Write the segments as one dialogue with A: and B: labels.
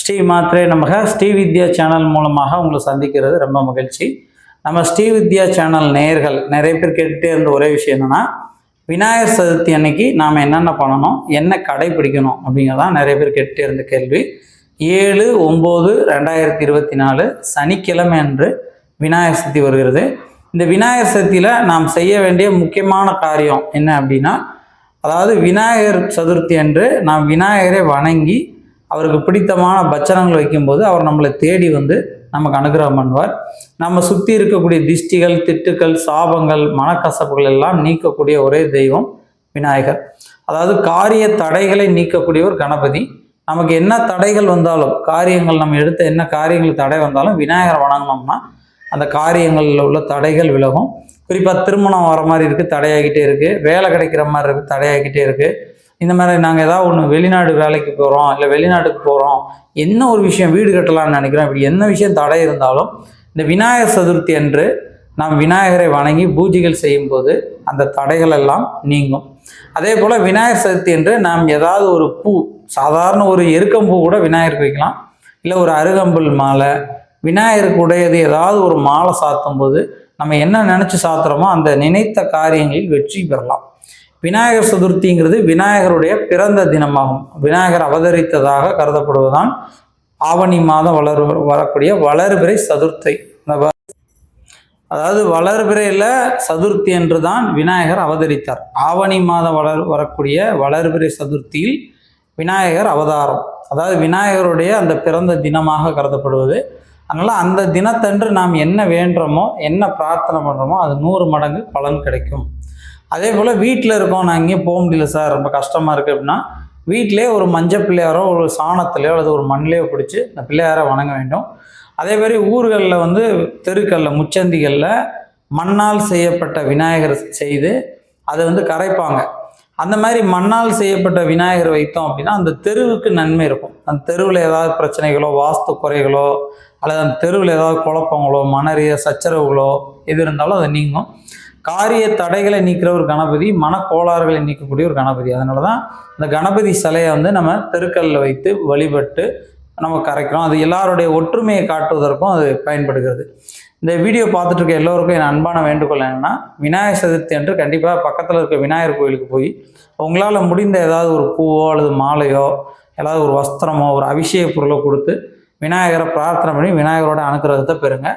A: ஸ்ரீ மாத்ரே நமக. ஸ்ரீ வித்யா சேனல் மூலமாக உங்களை சந்திக்கிறது ரொம்ப மகிழ்ச்சி. நம்ம ஸ்ரீ வித்யா சேனல் நேயர்கள் நிறைய பேர் கேட்டுகிட்டே இருந்த ஒரே விஷயம் என்னென்னா விநாயகர் சதுர்த்தி அன்னைக்கு நாம் என்னென்ன பண்ணணும் என்ன கடைபிடிக்கணும் அப்படிங்கிறதான் நிறைய பேர் கேட்டுகிட்டே இருந்த கேள்வி. ஏழு ஒம்பது ரெண்டாயிரத்தி இருபத்தி நாலு சனிக்கிழமை அன்று விநாயகர் சதுர்த்தி வருகிறது. இந்த விநாயகர் சதுர்த்தியில் நாம் செய்ய வேண்டிய முக்கியமான காரியம் என்ன அப்படின்னா அதாவது விநாயகர் சதுர்த்தி அன்று நாம் விநாயகரை வணங்கி அவருக்கு பிடித்தமான பச்சனங்கள் வைக்கும்போது அவர் நம்மளை தேடி வந்து நமக்கு அனுகிரகம் பண்ணுவார். நம்ம சுற்றி இருக்கக்கூடிய திஷ்டிகள் திட்டுக்கள் சாபங்கள் மனக்கசப்புகள் எல்லாம் நீக்கக்கூடிய ஒரே தெய்வம் விநாயகர். அதாவது காரிய தடைகளை நீக்கக்கூடியவர் கணபதி. நமக்கு என்ன தடைகள் வந்தாலும் காரியங்கள் நம்ம எடுத்த என்ன காரியங்கள் தடை வந்தாலும் விநாயகரை வணங்கினோம்னா அந்த காரியங்களில் உள்ள தடைகள் விலகும். குறிப்பாக திருமணம் வர மாதிரி இருக்குது தடையாகிட்டே இருக்குது வேலை கிடைக்கிற மாதிரி இருக்குது தடையாகிட்டே இருக்குது இந்த மாதிரி நாங்கள் ஏதாவது ஒன்று வெளிநாடு வேலைக்கு போகிறோம் இல்லை வெளிநாட்டுக்கு போகிறோம் என்ன ஒரு விஷயம் வீடு கட்டலாம்னு நினைக்கிறோம் இப்படி என்ன விஷயம் தடை இருந்தாலும் இந்த விநாயகர் சதுர்த்தி அன்று நாம் விநாயகரை வணங்கி பூஜைகள் செய்யும்போது அந்த தடைகள் எல்லாம் நீங்கும். அதே போல் விநாயகர் சதுர்த்தி என்று நாம் ஏதாவது ஒரு பூ சாதாரண ஒரு எருக்கம்பூ கூட விநாயகருக்கு வைக்கலாம். இல்லை ஒரு அருகம்புல் மாலை விநாயகருக்கு உடையது ஏதாவது ஒரு மாலை சாத்தும் போது நம்ம என்ன நினச்சி சாத்துறோமோ அந்த நினைத்த காரியங்களில் வெற்றி பெறலாம். விநாயகர் சதுர்த்திங்கிறது விநாயகருடைய பிறந்த தினமாகும். விநாயகர் அவதரித்ததாக கருதப்படுவதுதான் ஆவணி மாதம் வளர் வரக்கூடிய வளர்பிறை சதுர்த்தை. அதாவது வளர்பிறையில் சதுர்த்தி என்று தான் விநாயகர் அவதரித்தார். ஆவணி மாதம் வளர் வரக்கூடிய வளர்பிறை சதுர்த்தியில் விநாயகர் அவதாரம். அதாவது விநாயகருடைய அந்த பிறந்த தினமாக கருதப்படுவது. அதனால் அந்த தினத்தன்று நாம் என்ன வேண்டுறோமோ என்ன பிரார்த்தனை பண்ணுறோமோ அது நூறு மடங்கு பலன் கிடைக்கும். அதே போல் வீட்டில் இருக்கோம் நான் எங்கேயும் போக முடியல சார். ரொம்ப கஷ்டமாக இருக்குது அப்படின்னா வீட்டிலே ஒரு மஞ்சள் பிள்ளையாரோ ஒரு சாணத்திலையோ அல்லது ஒரு மண்ணிலையோ பிடிச்சி அந்த பிள்ளையாரை வணங்க வேண்டும். அதே மாதிரி ஊர்களில் வந்து தெருக்களில் முச்சந்திகளில் மண்ணால் செய்யப்பட்ட விநாயகர் செய்து அதை வந்து கரைப்பாங்க. அந்த மாதிரி மண்ணால் செய்யப்பட்ட விநாயகர் வைத்தோம் அப்படின்னா அந்த தெருவுக்கு நன்மை இருக்கும். அந்த தெருவில் ஏதாவது பிரச்சனைகளோ வாஸ்து குறைகளோ அல்லது அந்த தெருவில் ஏதாவது குழப்பங்களோ மனறிய சச்சரவுகளோ எது இருந்தாலும் அது நீங்கும். காரிய தடைகளை நீக்கிற ஒரு கணபதி மனக்கோளாறுகளை நீக்கக்கூடிய ஒரு கணபதி. அதனால தான் இந்த கணபதி சிலையை வந்து நம்ம தெருக்கல்ல வைத்து வழிபட்டு நம்ம கரைக்கிறோம். அது எல்லாருடைய ஒற்றுமையை காட்டுவதற்கும் அது பயன்படுகிறது. இந்த வீடியோ பார்த்துட்டு இருக்க எல்லோருக்கும் என் அன்பான வேண்டுகோள் என்னென்னா விநாயகர் சதுர்த்தி அன்று கண்டிப்பாக பக்கத்தில் இருக்க விநாயகர் கோயிலுக்கு போய் உங்களால் முடிந்த ஏதாவது ஒரு பூவோ அல்லது மாலையோ ஏதாவது ஒரு வஸ்திரமோ ஒரு அபிஷேக பொருளோ கொடுத்து விநாயகரை பிரார்த்தனை பண்ணி விநாயகரோட அனுக்கிரகத்தை பெறுங்க.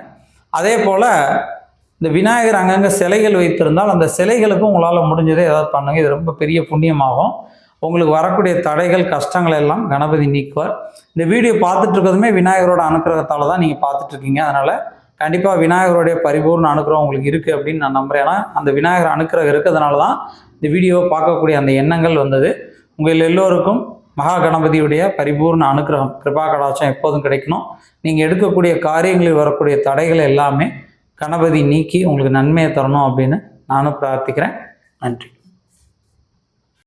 A: அதே போல் இந்த விநாயகர் அங்கங்கே சிலைகள் வைத்திருந்தால் அந்த சிலைகளுக்கும் உங்களால் முடிஞ்சதே ஏதாவது பண்ணுங்கள் இது ரொம்ப பெரிய புண்ணியமாகும். உங்களுக்கு வரக்கூடிய தடைகள் கஷ்டங்கள் எல்லாம் கணபதி நீக்குவார். இந்த வீடியோ பார்த்துட்டு இருக்கிறதுமே விநாயகரோட அனுக்கிரகத்தால் தான் நீங்கள் பார்த்துட்ருக்கீங்க அதனால் கண்டிப்பாக விநாயகருடைய பரிபூர்ண அனுக்கிரகம் உங்களுக்கு இருக்குது அப்படின்னு நான் நம்புகிறேன் ஏன்னா அந்த விநாயகர் அனுக்கிரகம் இருக்கிறதுனால தான் இந்த வீடியோவை பார்க்கக்கூடிய அந்த எண்ணங்கள் வந்தது. உங்கள் எல்லோருக்கும் மகா கணபதியுடைய பரிபூர்ண அனுக்கிரகம் கிருபா கடாச்சம் எப்போதும் கிடைக்கணும். நீங்கள் எடுக்கக்கூடிய காரியங்களில் வரக்கூடிய தடைகள் எல்லாமே கணபதி நீக்கி உங்களுக்கு நன்மையை தரணும் அப்படின்னு நானும் பிரார்த்திக்கிறேன். நன்றி.